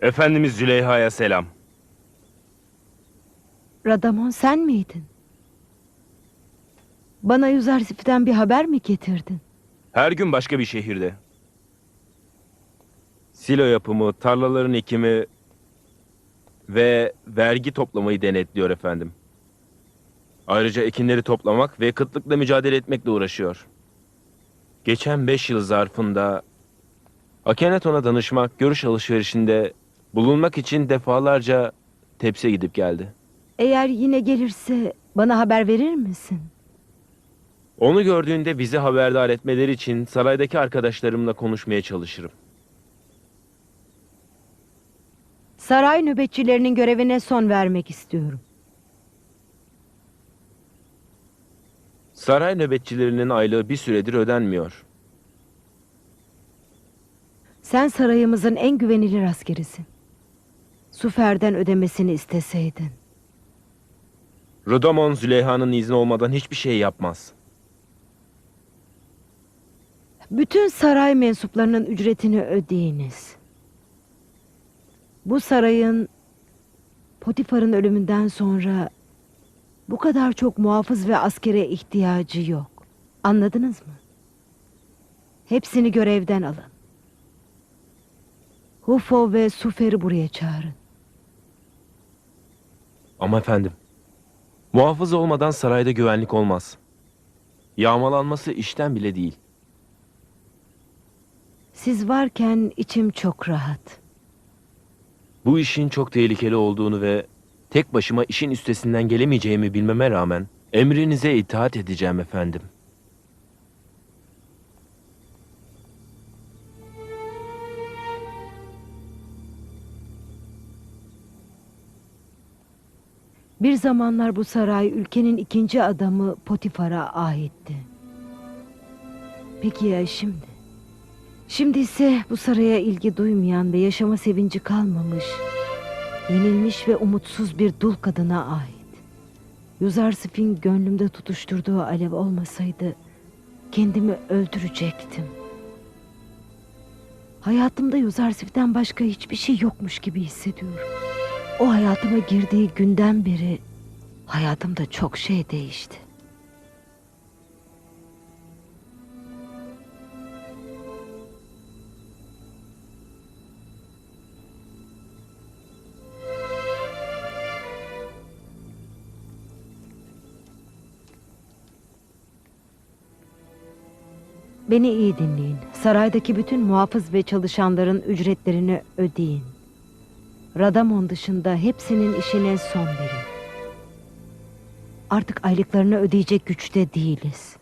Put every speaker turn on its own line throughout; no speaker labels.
Efendimiz Züleyha'ya selam.
Radamon sen miydin? Bana Yüzarsif'ten bir haber mi getirdin?
Her gün başka bir şehirde. Silo yapımı, tarlaların ekimi ve vergi toplamayı denetliyor efendim. Ayrıca ekinleri toplamak ve kıtlıkla mücadele etmekle uğraşıyor. Geçen beş yıl zarfında Akenaton'a danışmak, görüş alışverişinde bulunmak için defalarca tepse gidip geldi.
Eğer yine gelirse bana haber verir misin?
Onu gördüğünde bizi haberdar etmeleri için saraydaki arkadaşlarımla konuşmaya çalışırım.
Saray nöbetçilerinin görevine son vermek istiyorum.
Saray nöbetçilerinin aylığı bir süredir ödenmiyor.
Sen sarayımızın en güvenilir askerisin. Sufer'den ödemesini isteseydin.
Rudamon Züleyha'nın izni olmadan hiçbir şey yapmaz.
Bütün saray mensuplarının ücretini ödeyiniz. Bu sarayın Potifar'ın ölümünden sonra bu kadar çok muhafız ve askere ihtiyacı yok. Anladınız mı? Hepsini görevden alın. Hufo ve Sufer'i buraya çağırın.
Ama efendim, muhafız olmadan sarayda güvenlik olmaz. Yağmalanması işten bile değil.
Siz varken içim çok rahat.
Bu işin çok tehlikeli olduğunu ve tek başıma işin üstesinden gelemeyeceğimi bilmeme rağmen emrinize itaat edeceğim efendim.
Bir zamanlar bu saray ülkenin ikinci adamı Potifar'a aitti. Peki ya şimdi? Şimdi ise bu saraya ilgi duymayan ve yaşama sevinci kalmamış, yenilmiş ve umutsuz bir dul kadına ait. Yuzarsif'in gönlümde tutuşturduğu alev olmasaydı kendimi öldürecektim. Hayatımda Yuzarsif'ten başka hiçbir şey yokmuş gibi hissediyorum. O hayatıma girdiği günden beri hayatımda çok şey değişti. Beni iyi dinleyin. Saraydaki bütün muhafız ve çalışanların ücretlerini ödeyin. Radamon dışında hepsinin işine son verin. Artık aylıklarını ödeyecek güçte değiliz.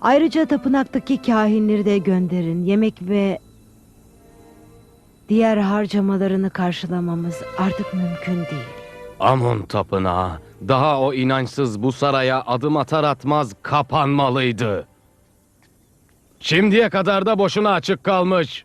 Ayrıca tapınaktaki kahinleri de gönderin. Yemek ve diğer harcamalarını karşılamamız artık mümkün değil.
Amon tapınağı daha o inançsız bu saraya adım atar atmaz kapanmalıydı. Şimdiye kadar da boşuna açık kalmış.